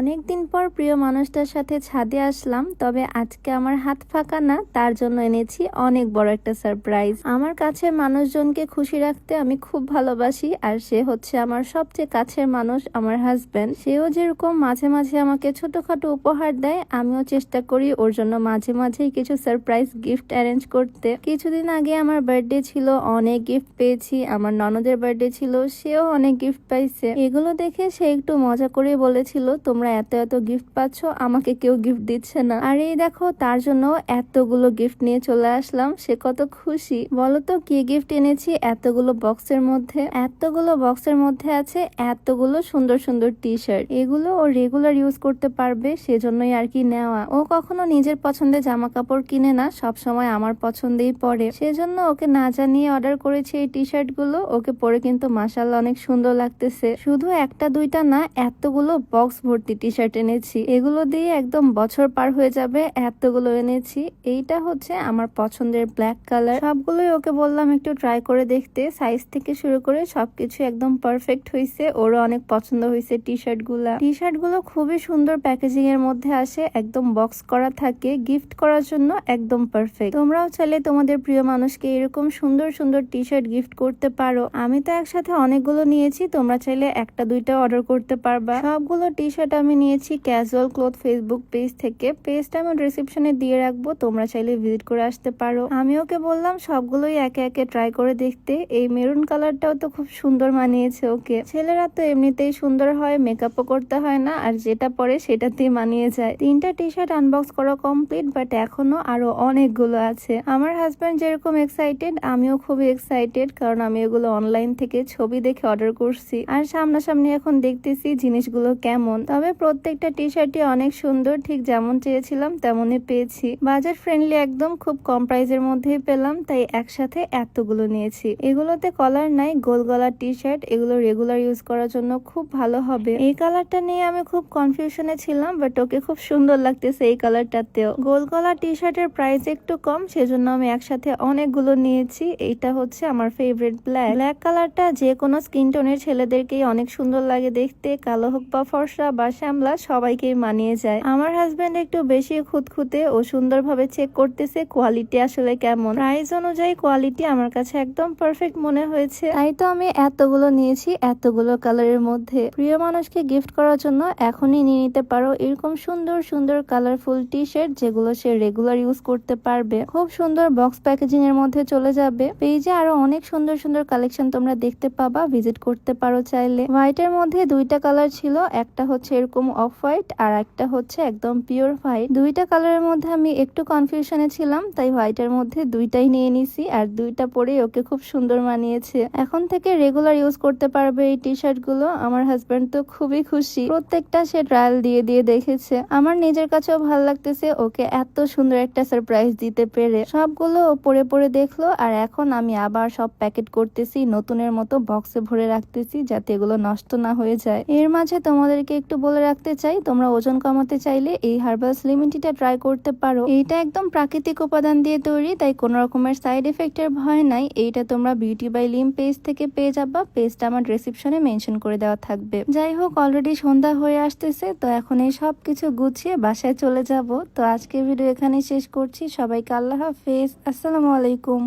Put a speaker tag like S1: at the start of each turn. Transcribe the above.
S1: অনেকদিন পর প্রিয় মানুষটার সাথে ছাদে আসলাম, তবে আজকে আমার হাত ফাঁকা না, তার জন্য এনেছি অনেক বড় একটা সারপ্রাইজ আমার কাছের মানুষজনকে খুশি রাখতে আমি খুব ভালোবাসি, আর সে হচ্ছে আমার সবচেয়ে কাছের মানুষ, আমার হাজব্যান্ড সেও যেরকম মাঝে মাঝে আমাকে ছোটখাটো উপহার দেয়, আমিও চেষ্টা করি ওর জন্য মাঝে মাঝেই কিছু সারপ্রাইজ গিফট অ্যারেঞ্জ করতে। কিছুদিন আগে আমার বার্থডে ছিল, অনেক গিফট পেয়েছি, আমার ননদের বার্থডে ছিল, সেও অনেক গিফট পাইছে। এগুলো দেখে সে একটু মজা করে বলেছিল, তোমরা এত এত গিফট পাচ্ছ, আমাকে কেউ গিফট দিচ্ছে না। আর এই দেখো, তার জন্য এতগুলো গিফট নিয়ে চলে আসলাম, সে কত খুশি। বলো তো কি গিফট এনেছি? এতগুলো বক্সের মধ্যে। এতগুলো বক্সের মধ্যে আছে এতগুলো সুন্দর সুন্দর টি শার্ট এগুলো ও রেগুলার ইউজ করতে পারবে, সেজন্যই আর কি নেওয়া। ও কখনো নিজের পছন্দের জামা কাপড় কিনে না সব সময় আমার পছন্দেই পরে। সেজন্য ওকে না জানিয়ে অর্ডার করেছি এই টি শার্টগুলো। ওকে পরে কিন্তু মাসাল্লাহ অনেক সুন্দর লাগতেছে। শুধু একটা দুইটা না, এতগুলো বক্স ভর্তি টি শার্ট এনেছি। এগুলো দিয়ে একদম বছর পার হয়ে যাবে, এতগুলো এনেছি। এইটা হচ্ছে আমার পছন্দের ব্ল্যাক কালার সবগুলোই ওকে বললাম একটু ট্রাই করে দেখতে। সাইজ থেকে শুরু করে সবকিছু একদম পারফেক্ট হয়েছে ওরও অনেক পছন্দ হয়েছে টি শার্টগুলা টি শার্টগুলো খুবই সুন্দর প্যাকেজিং এর মধ্যে আসে, একদম বক্স করা থাকে গিফট করার জন্য একদম পারফেক্ট তোমরাও চাইলে তোমাদের প্রিয় মানুষকে এরকম সুন্দর সুন্দর টি শার্ট গিফট করতে পারো। আমি তো একসাথে অনেকগুলো নিয়েছি, তোমরা চাইলে একটা, দুইটা অর্ডার করতে পারবা। সবগুলো টি শার্ট আমি নিয়েছি ক্যাজুয়াল ক্লথ ফেসবুক পেজ থেকে। পেজটা আমি ডিসক্রিপশনে দিয়ে রাখব, তোমরা চাইলে ভিজিট করে আসতে পারো। আমি ওকে বললাম, সবগুলোই একে একে ট্রাই করে দেখতে। এই মেরুন কালারটাও তো খুব সুন্দর মানিয়েছে ওকে। ছেলেরা তো এমনিতেই সুন্দর হয় মেকআপও করতে হয় না, আর যেটা পরে সেটাতেই মানিয়ে যায়। তিনটা টি শার্ট আনবক্স করা কমপ্লিট বাট এখনও আরও অনেকগুলো আছে। আমার হাজব্যান্ড যেরকম এক্সাইটেড আমিও খুবই এক্সাইটেড কারণ আমি এগুলো অনলাইন থেকে ছবি দেখে অর্ডার করছি। আর সামনাসামনি এখন দেখতেছি জিনিসগুলো কেমন। তবে প্রত্যেকটা টি শার্টই অনেক সুন্দর, ঠিক যেমন চেয়েছিলাম তেমনই পেয়েছি। বাজার ফ্রেন্ডলি একদম খুব কম প্রাইজের মধ্যেই পেলাম, তাই একসাথে এতগুলো নিয়েছি। এগুলোতে কলার নাই, গোল গলার টি শার্ট এগুলো রেগুলার ইউজ করার জন্য খুব ভালো হবে। এই কালারটা নিয়ে আমি খুব কনফিউশনে ছিলাম বাট ওকে খুব সুন্দর লাগতেছে এই কালারটাতেও গোল গলা টি শার্টের প্রাইস একটু কম, সেজন্য আমি একসাথে অনেকগুলো নিয়েছি। এইটা হচ্ছে আমার ফেভারিট ব্ল্যাক ব্ল্যাক কালারটা যে কোনো স্কিন টোনের ছেলেদেরকেই অনেক সুন্দর লাগে দেখতে, কালো হোক বা ফর্সা বা শ্যামলা সবাইকেই মানিয়ে যায়। আমার হাজবেন্ড একটু বেশি খুঁতখুঁতে ও সুন্দরভাবে চেক করতেছে কোয়ালিটি আসলে কেমন। প্রাইস অনুযায়ী কোয়ালিটি আমার কাছে একদম পারফেক্ট মনে হয়েছে। তাই তো আমি এতগুলো নিয়েছি এতগুলো কালারের মধ্যে। প্রিয় মানুষকে গিফট করার জন্য এখনই নিয়ে নিতে পারো এরকম সুন্দর সুন্দর কালারফুল টি শার্ট যেগুলো সে রেগুলার ইউজ করতে পারবে। খুব সুন্দর বক্স প্যাকেজিং এর মধ্যে চলে যাবে। পেজে আরও অনেক সুন্দর সুন্দর কালেকশন তোমরা দেখতে পাবা ভিজিট করতে পারো চাইলে। হোয়াইটের মধ্যে দুইটা কালার ছিল, একটা হচ্ছে এরকম অফ হোয়াইট আর একটা হচ্ছে একদম পিওর হোয়াইট দুইটা কালারের মধ্যে আমি একটু কনফিউশনে ছিলাম, তাই হোয়াইটের মধ্যে দুইটাই নিয়ে নিছি আর দুইটা পরে ওকে খুব সুন্দর মানিয়েছে। এখন থেকে রেগুলার ইউজ করতে পারবে এই টি শার্টগুলো, আমার হাজবেন্ড তো খুবই খুশি। প্রত্যেকটা সে ট্রায়াল দিয়ে দিয়ে দেখেছে। আমার নিজের কাছেও ভালো লাগতেছে, ওকে এত সুন্দর একটা সারপ্রাইজ দিতে পেরে। সবগুলো পরে পরে দেখল আর এখন আমি আবার সব প্যাকেট করতেছি, নতুনের মতো বক্সে ভরে রাখতেছি যাতে এগুলো নষ্ট না হয়ে যায়। এর মাঝে তোমাদেরকে একটু বলে রাখতে চাই, তোমরা ওজন কমাতে চাইলে এই হার্বাল স্লিমিটিটা ট্রাই করতে পারো। এইটা একদম প্রাকৃতিক উপাদান দিয়ে তৈরি, তাই কোনো রকমের সাইড এফেক্টের ভয় নাই। এইটা তোমরা বিউটি বাই লিম পেজ থেকে পেয়ে যাবা। পেজটা আমার ডিসক্রিপশনে মেনশন করে দেওয়া থাকবে। যাই হোক অলরেডি সন্ধ্যা হয়ে আসতেছে, তো এখন এই সব কিছু গুছিয়ে বাসায় চলে যাব। তো আজকে ভিডিও এখানে শেষ করছি। সবাইকে আল্লাহ হাফেজ। আসসালামু আলাইকুম।